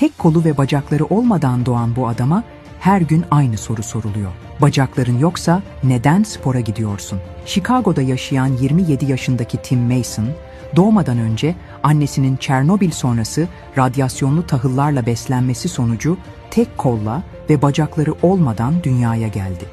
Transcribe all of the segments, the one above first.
Tek kolu ve bacakları olmadan doğan bu adama her gün aynı soru soruluyor. Bacakların yoksa neden spora gidiyorsun? Chicago'da yaşayan 27 yaşındaki Tim Mason, doğmadan önce annesinin Çernobil sonrası radyasyonlu tahıllarla beslenmesi sonucu tek kolla ve bacakları olmadan dünyaya geldi.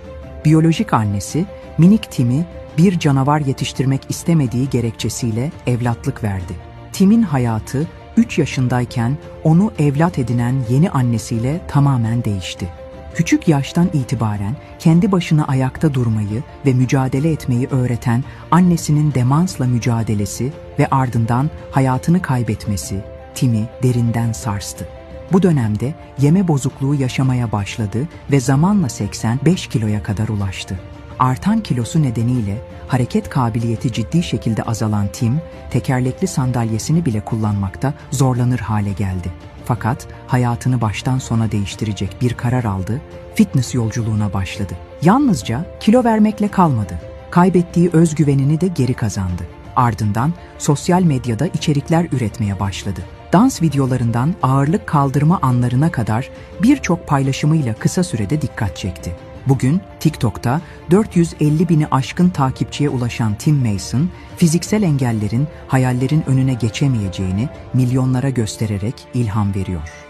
Biyolojik annesi minik Tim'i bir canavar yetiştirmek istemediği gerekçesiyle evlatlık verdi. Tim'in hayatı 3 yaşındayken onu evlat edinen yeni annesiyle tamamen değişti. Küçük yaştan itibaren kendi başına ayakta durmayı ve mücadele etmeyi öğreten annesinin demansla mücadelesi ve ardından hayatını kaybetmesi Tim'i derinden sarstı. Bu dönemde yeme bozukluğu yaşamaya başladı ve zamanla 85 kiloya kadar ulaştı. Artan kilosu nedeniyle hareket kabiliyeti ciddi şekilde azalan Tim, tekerlekli sandalyesini bile kullanmakta zorlanır hale geldi. Fakat hayatını baştan sona değiştirecek bir karar aldı, fitness yolculuğuna başladı. Yalnızca kilo vermekle kalmadı. Kaybettiği özgüvenini de geri kazandı. Ardından sosyal medyada içerikler üretmeye başladı. Dans videolarından ağırlık kaldırma anlarına kadar birçok paylaşımıyla kısa sürede dikkat çekti. Bugün TikTok'ta 450 bini aşkın takipçiye ulaşan Tim Mason, fiziksel engellerin hayallerin önüne geçemeyeceğini milyonlara göstererek ilham veriyor.